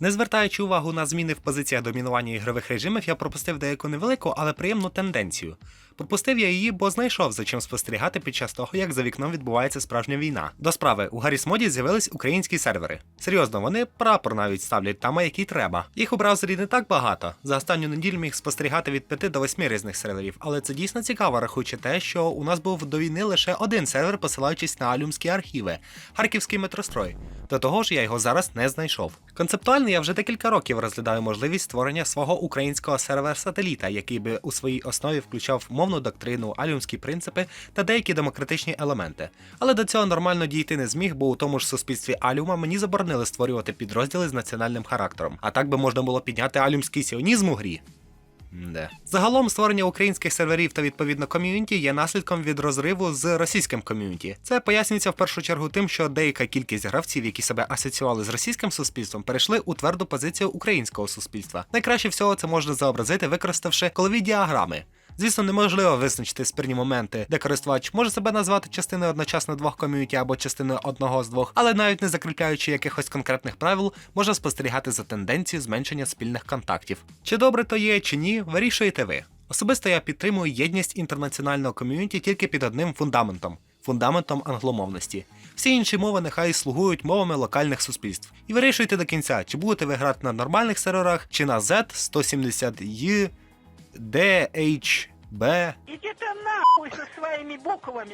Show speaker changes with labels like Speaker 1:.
Speaker 1: Не звертаючи увагу на зміни в позиціях домінування ігрових режимів, я пропустив деяку невелику, але приємну тенденцію. Пропустив я її, бо знайшов за чим спостерігати під час того, як за вікном відбувається справжня війна. До справи, у Гарріс моді з'явились українські сервери. Серйозно, вони прапор навіть ставлять там, який треба. Їх у браузері не так багато. За останню неділю міг спостерігати від 5 до 8 різних серверів, але це дійсно цікаво, рахуючи те, що у нас був до війни лише один сервер, посилаючись на алюмські архіви Харківський метрострой. До того ж, я його зараз не знайшов. Концептуально я вже декілька років розглядаю можливість створення свого українського сервер-сателіта, який би у своїй основі включав мовну доктрину, алюмські принципи та деякі демократичні елементи. Але до цього нормально дійти не зміг, бо у тому ж суспільстві Алюма мені заборонили створювати підрозділи з національним характером. А так би можна було підняти алюмський сіонізм у грі. Де. Загалом створення українських серверів та відповідно ком'юніті є наслідком від розриву з російським ком'юніті. Це пояснюється в першу чергу тим, що деяка кількість гравців, які себе асоціювали з російським суспільством, перейшли у тверду позицію українського суспільства. Найкраще всього це можна зобразити, використавши колові діаграми. Звісно, неможливо визначити спірні моменти, де користувач може себе назвати частиною одночасно двох ком'юніті або частиною одного з двох, але навіть не закріпляючи якихось конкретних правил, можна спостерігати за тенденцією зменшення спільних контактів. Чи добре то є, чи ні, вирішуєте ви. Особисто я підтримую єдність інтернаціонального ком'юніті тільки під одним фундаментом фундаментом англомовності. Всі інші мови нехай слугують мовами локальних суспільств. І вирішуйте до кінця, чи будете ви грати на нормальних серверах, чи на Z170Y, DHB.
Speaker 2: Иди ты нахуй со своими буквами.